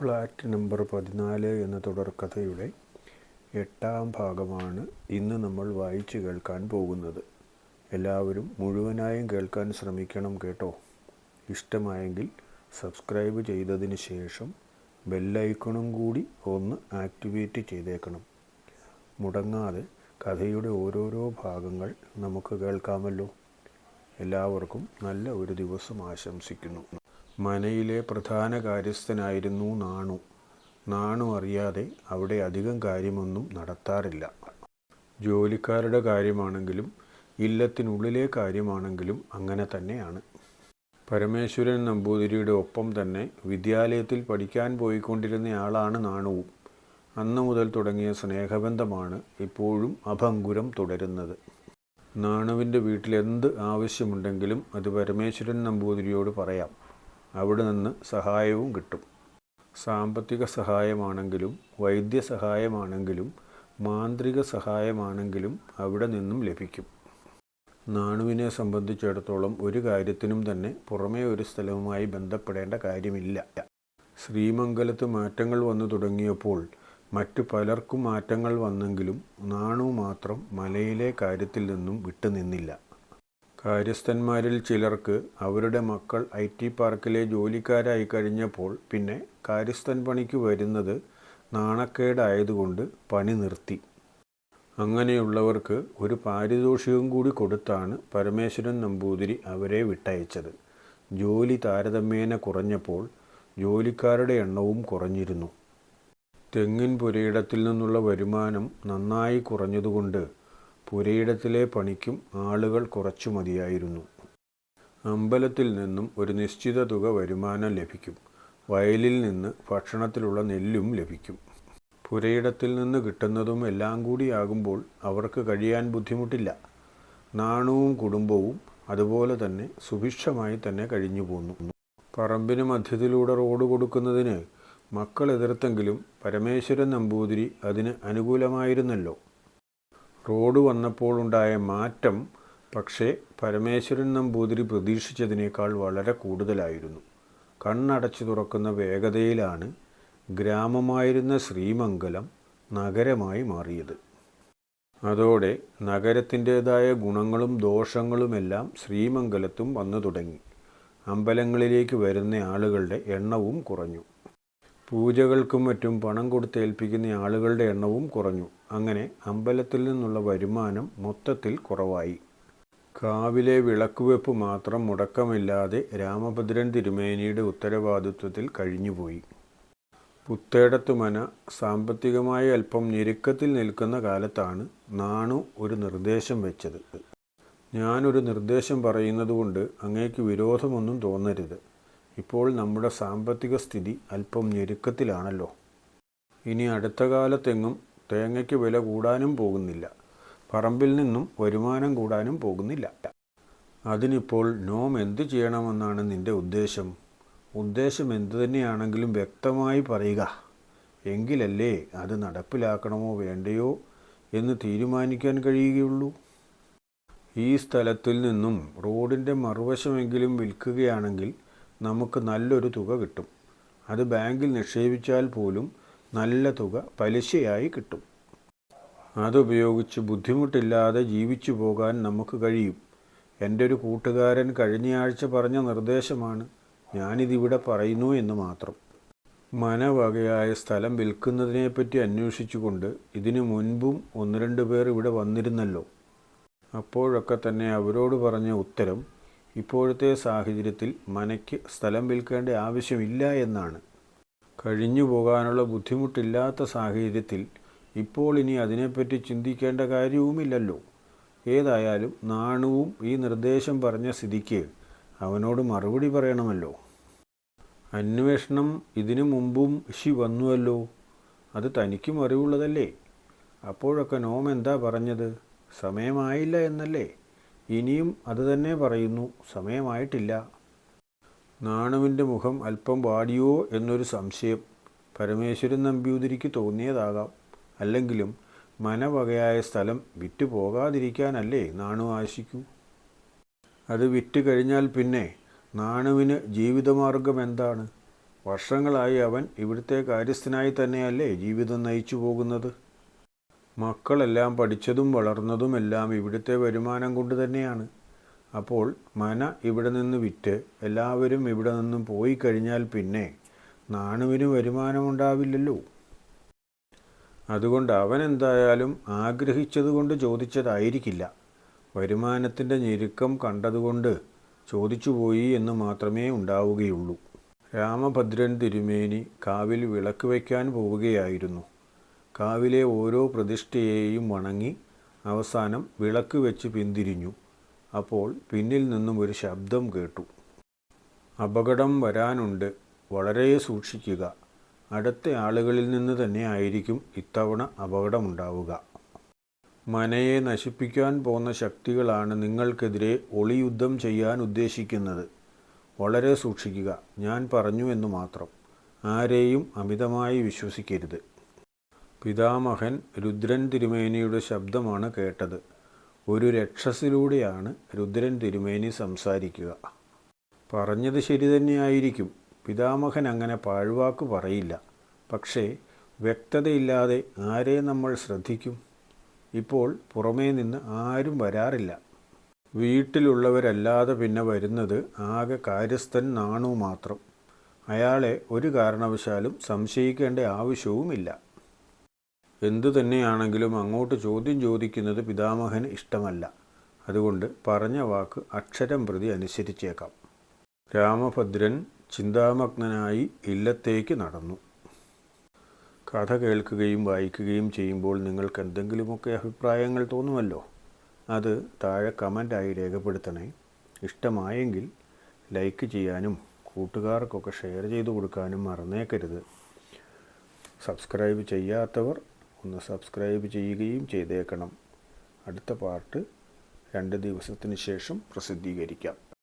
Flat number പതിനാല് എന്ന തുടർക്കഥയുടെ എട്ടാം ഭാഗമാണ് ഇന്ന് നമ്മൾ വായിച്ചു കേൾക്കാൻ പോകുന്നത്. എല്ലാവരും മുഴുവനായും കേൾക്കാൻ ശ്രമിക്കണം കേട്ടോ. ഇഷ്ടമായെങ്കിൽ സബ്സ്ക്രൈബ് ചെയ്തതിന് ശേഷം ബെല്ലൈക്കണും കൂടി ഒന്ന് ആക്ടിവേറ്റ് ചെയ്തേക്കണം. മുടങ്ങാതെ കഥയുടെ ഓരോരോ ഭാഗങ്ങൾ നമുക്ക് കേൾക്കാമല്ലോ. എല്ലാവർക്കും നല്ല ഒരു ദിവസം ആശംസിക്കുന്നു. മനയിലെ പ്രധാന കാര്യസ്ഥനായിരുന്നു നാണു. നാണു അറിയാതെ അവിടെ അധികം കാര്യമൊന്നും നടത്താറില്ല. ജോലിക്കാരുടെ കാര്യമാണെങ്കിലും ഇല്ലത്തിനുള്ളിലെ കാര്യമാണെങ്കിലും അങ്ങനെ തന്നെയാണ്. പരമേശ്വരൻ നമ്പൂതിരിയുടെ ഒപ്പം തന്നെ വിദ്യാലയത്തിൽ പഠിക്കാൻ പോയിക്കൊണ്ടിരുന്നയാളാണ് നാണുവും അന്നു മുതൽ തുടങ്ങിയ സ്നേഹബന്ധമാണ് ഇപ്പോഴും അഭംഗുരം തുടരുന്നത്. നാണുവിന്റെ വീട്ടിൽ എന്ത് ആവശ്യമുണ്ടെങ്കിലും അത് പരമേശ്വരൻ നമ്പൂതിരിയോട് പറയാം. അവിടെ നിന്ന് സഹായവും കിട്ടും. സാമ്പത്തിക സഹായമാണെങ്കിലും വൈദ്യസഹായമാണെങ്കിലും മാന്ത്രിക സഹായമാണെങ്കിലും അവിടെ നിന്നും ലഭിക്കും. നാണുവിനെ സംബന്ധിച്ചിടത്തോളം ഒരു കാര്യത്തിനും തന്നെ പുറമേ ഒരു സ്ഥലവുമായി ബന്ധപ്പെടേണ്ട കാര്യമില്ല. ശ്രീമംഗലത്ത് മാറ്റങ്ങൾ വന്നു തുടങ്ങിയപ്പോൾ മറ്റു പലർക്കും മാറ്റങ്ങൾ വന്നെങ്കിലും നാണു മാത്രം മലയിലെ കാര്യത്തിൽ നിന്നും വിട്ടുനിന്നില്ല. കാര്യസ്ഥന്മാരിൽ ചിലർക്ക് അവരുടെ മക്കൾ ഐ ടി പാർക്കിലെ ജോലിക്കാരായി കഴിഞ്ഞപ്പോൾ പിന്നെ കാര്യസ്ഥൻ പണിക്ക് വരുന്നത് നാണക്കേടായതുകൊണ്ട് പണി നിർത്തി. അങ്ങനെയുള്ളവർക്ക് ഒരു പാരിതോഷികം കൂടി കൊടുത്താണ് പരമേശ്വരൻ നമ്പൂതിരി അവരെ വിട്ടയച്ചത്. ജോലി താരതമ്യേന കുറഞ്ഞപ്പോൾ ജോലിക്കാരുടെ എണ്ണവും കുറഞ്ഞിരുന്നു. തെങ്ങിൻ പുരയിടത്തിൽ നിന്നുള്ള വരുമാനം നന്നായി കുറഞ്ഞതുകൊണ്ട് പുരയിടത്തിലെ പണിക്കും ആളുകൾ കുറച്ചു മതിയായിരുന്നു. അമ്പലത്തിൽ നിന്നും ഒരു നിശ്ചിത തുക വരുമാനം ലഭിക്കും. വയലിൽ നിന്ന് ഭക്ഷണത്തിലുള്ള നെല്ലും ലഭിക്കും. പുരയിടത്തിൽ നിന്ന് കിട്ടുന്നതും എല്ലാം കൂടിയാകുമ്പോൾ അവർക്ക് കഴിയാൻ ബുദ്ധിമുട്ടില്ല. നാണവും കുടുംബവും അതുപോലെ തന്നെ സുഭിക്ഷമായി തന്നെ കഴിഞ്ഞു പോന്നു. പറമ്പിന് മധ്യത്തിലൂടെ റോഡ് കൊടുക്കുന്നതിന് മക്കൾ എതിർത്തെങ്കിലും പരമേശ്വരൻ നമ്പൂതിരി അതിന് അനുകൂലമായിരുന്നല്ലോ. റോഡ് വന്നപ്പോൾ ഉണ്ടായ മാറ്റം പക്ഷേ പരമേശ്വരൻ നമ്പൂതിരി പ്രതീക്ഷിച്ചതിനേക്കാൾ വളരെ കൂടുതലായിരുന്നു. കണ്ണടച്ചു തുറക്കുന്ന വേഗതയിലാണ് ഗ്രാമമായിരുന്ന ശ്രീമംഗലം നഗരമായി മാറിയത്. അതോടെ നഗരത്തിന്റേതായ ഗുണങ്ങളും ദോഷങ്ങളുമെല്ലാം ശ്രീമംഗലത്തും വന്നു തുടങ്ങി. അമ്പലങ്ങളിലേക്ക് വരുന്ന ആളുകളുടെ എണ്ണവും കുറഞ്ഞു. പൂജകൾക്കും മറ്റും പണം കൊടുത്തേൽപ്പിക്കുന്ന ആളുകളുടെ എണ്ണവും കുറഞ്ഞു. അങ്ങനെ അമ്പലത്തിൽ നിന്നുള്ള വരുമാനം മൊത്തത്തിൽ കുറവായി. കാവിലെ വിളക്കുവെപ്പ് മാത്രം മുടക്കമില്ലാതെ രാമഭദ്രൻ തിരുമേനിയുടെ ഉത്തരവാദിത്വത്തിൽ കഴിഞ്ഞുപോയി. പുത്തേടത്തുമന സാമ്പത്തികമായി അല്പം ഞെരുക്കത്തിൽ നിൽക്കുന്ന കാലത്താണ് നാണു ഒരു നിർദ്ദേശം വെച്ചത്. ഞാനൊരു നിർദ്ദേശം പറയുന്നതുകൊണ്ട് അങ്ങേക്ക് വിരോധമൊന്നും തോന്നരുത്. ഇപ്പോൾ നമ്മുടെ സാമ്പത്തിക സ്ഥിതി അല്പം ഞെരുക്കത്തിലാണല്ലോ. ഇനി അടുത്ത കാലത്തെങ്ങും തേങ്ങയ്ക്ക് വില കൂടാനും പോകുന്നില്ല. പറമ്പിൽ നിന്നും വരുമാനം കൂടാനും പോകുന്നില്ല. അതിനിപ്പോൾ നോം എന്ത് ചെയ്യണമെന്നാണ് നിന്റെ ഉദ്ദേശം? ഉദ്ദേശം എന്തു തന്നെയാണെങ്കിലും വ്യക്തമായി പറയുക. എങ്കിലല്ലേ അത് നടപ്പിലാക്കണമോ വേണ്ടയോ എന്ന് തീരുമാനിക്കാൻ കഴിയുകയുള്ളൂ. ഈ സ്ഥലത്തിൽ നിന്നും റോഡിന്റെ മറുവശമെങ്കിലും വിൽക്കുകയാണെങ്കിൽ നമുക്ക് നല്ലൊരു തുക കിട്ടും. അത് ബാങ്കിൽ നിക്ഷേപിച്ചാൽ പോലും നല്ല തുക പലിശയായി കിട്ടും. അതുപയോഗിച്ച് ബുദ്ധിമുട്ടില്ലാതെ ജീവിച്ചു പോകാൻ നമുക്ക് കഴിയും. എന്റെ ഒരു കൂട്ടുകാരൻ കഴിഞ്ഞയാഴ്ച പറഞ്ഞ നിർദ്ദേശമാണ്. ഞാനിതിവിടെ പറയുന്നു എന്ന് മാത്രം. മനവകയായ സ്ഥലം വിൽക്കുന്നതിനെപ്പറ്റി അന്വേഷിച്ചുകൊണ്ട് ഇതിനു മുൻപും ഒന്ന് രണ്ട് പേർ ഇവിടെ വന്നിരുന്നല്ലോ. അപ്പോഴൊക്കെ തന്നെ അവരോട് പറഞ്ഞ ഉത്തരം ഇപ്പോഴത്തെ സാഹചര്യത്തിൽ മനയ്ക്ക് സ്ഥലം വിൽക്കേണ്ട ആവശ്യമില്ല എന്നാണ്. കഴിഞ്ഞു പോകാനുള്ള ബുദ്ധിമുട്ടില്ലാത്ത സാഹചര്യത്തിൽ ഇപ്പോൾ ഇനി അതിനെപ്പറ്റി ചിന്തിക്കേണ്ട കാര്യവുമില്ലല്ലോ. ഏതായാലും നാണുവും ഈ നിർദ്ദേശം പറഞ്ഞ സ്ഥിതിക്ക് അവനോട് മറുപടി പറയണമല്ലോ. അന്വേഷണം ഇതിനു മുമ്പും ശി വന്നുവല്ലോ. അത് തനിക്കും അറിവുള്ളതല്ലേ? അപ്പോഴൊക്കെ നോം എന്താ പറഞ്ഞത്? സമയമായില്ല എന്നല്ലേ? ഇനിയും അതുതന്നെ പറയുന്നു സമയമായിട്ടില്ല. നാണുവിന്റെ മുഖം അല്പം വാടിയോ എന്നൊരു സംശയം പരമേശ്വരൻ നമ്പ്യൂതിരിക്ക് തോന്നിയതാകാം. അല്ലെങ്കിലും മനവകയായ സ്ഥലം വിറ്റു പോകാതിരിക്കാനല്ലേ നാണു ആശിക്കൂ? അത് വിറ്റ് കഴിഞ്ഞാൽ പിന്നെ നാണുവിന് ജീവിതമാർഗം എന്താണ്? വർഷങ്ങളായി അവൻ ഇവിടുത്തെ കാര്യസ്ഥനായി തന്നെയല്ലേ ജീവിതം നയിച്ചു പോകുന്നത്? മക്കളെല്ലാം പഠിച്ചതും വളർന്നതും എല്ലാം ഇവിടുത്തെ വരുമാനം കൊണ്ട് തന്നെയാണ്. അപ്പോൾ മന ഇവിടെ നിന്ന് വിറ്റ് എല്ലാവരും ഇവിടെ നിന്നും പോയി കഴിഞ്ഞാൽ പിന്നെ നാണുവിന് വരുമാനമുണ്ടാവില്ലല്ലോ. അതുകൊണ്ട് അവൻ എന്തായാലും ആഗ്രഹിച്ചതുകൊണ്ട് ചോദിച്ചതായിരിക്കില്ല. വരുമാനത്തിന്റെ ഞെരുക്കം കണ്ടതുകൊണ്ട് ചോദിച്ചുപോയി എന്ന് മാത്രമേ ഉണ്ടാവുകയുള്ളൂ. രാമഭദ്രൻ തിരുമേനി കാവിൽ വിളക്ക് വയ്ക്കാൻ പോവുകയായിരുന്നു. കാവിലെ ഓരോ പ്രതിഷ്ഠയെയും വണങ്ങി അവസാനം വിളക്ക് വെച്ച് പിന്തിരിഞ്ഞു. അപ്പോൾ പിന്നിൽ നിന്നും ഒരു ശബ്ദം കേട്ടു. അപകടം വരാനുണ്ട്. വളരെ സൂക്ഷിക്കുക. അടുത്ത ആളുകളിൽ നിന്ന് തന്നെ ആയിരിക്കും ഇത്തവണ അപകടമുണ്ടാവുക. മനയെ നശിപ്പിക്കാൻ പോകുന്ന ശക്തികളാണ് നിങ്ങൾക്കെതിരെ ഒളിയുദ്ധം ചെയ്യാൻ ഉദ്ദേശിക്കുന്നത്. വളരെ സൂക്ഷിക്കുക. ഞാൻ പറഞ്ഞു എന്ന് മാത്രം. ആരെയും അമിതമായി വിശ്വസിക്കരുത്. പിതാമഹൻ രുദ്രൻ തിരുമേനിയുടെ ശബ്ദമാണ് കേട്ടത്. ഒരു രക്ഷസിലൂടെയാണ് രുദ്രൻ തിരുമേനി സംസാരിക്കുക. പറഞ്ഞത് ശരി തന്നെയായിരിക്കും. പിതാമഹൻ അങ്ങനെ പാഴ്വാക്ക് പറയില്ല. പക്ഷേ വ്യക്തതയില്ലാതെ ആരെ നമ്മൾ ശ്രദ്ധിക്കും? ഇപ്പോൾ പുറമേ നിന്ന് ആരും വരാറില്ല. വീട്ടിലുള്ളവരല്ലാതെ പിന്നെ വരുന്നത് ആകെ കാര്യസ്ഥൻ നാണു മാത്രം. അയാളെ ഒരു കാരണവശാലും സംശയിക്കേണ്ട ആവശ്യവുമില്ല. എന്തു തന്നെയാണെങ്കിലും അങ്ങോട്ട് ചോദ്യം ചോദിക്കുന്നത് പിതാമഹന് ഇഷ്ടമല്ല. അതുകൊണ്ട് പറഞ്ഞ വാക്ക് അക്ഷരം പ്രതി അനുസരിച്ചേക്കാം. രാമഭദ്രൻ ചിന്താമഗ്നനായി ഇല്ലത്തേക്ക് നടന്നു. കഥ കേൾക്കുകയും വായിക്കുകയും ചെയ്യുമ്പോൾ നിങ്ങൾക്ക് എന്തെങ്കിലുമൊക്കെ അഭിപ്രായങ്ങൾ തോന്നുമല്ലോ? അത് താഴെ കമന്റായി രേഖപ്പെടുത്തണേ. ഇഷ്ടമായെങ്കിൽ ലൈക്ക് ചെയ്യാനും കൂട്ടുകാർക്കൊക്കെ ഷെയർ ചെയ്തു കൊടുക്കാനും മറന്നേക്കരുത്. സബ്സ്ക്രൈബ് ചെയ്യാത്തവർ ഒന്ന് സബ്സ്ക്രൈബ് ചെയ്യുകയും ചെയ്തേക്കണം. അടുത്ത പാർട്ട് രണ്ട് ദിവസത്തിന് ശേഷം പ്രസിദ്ധീകരിക്കാം.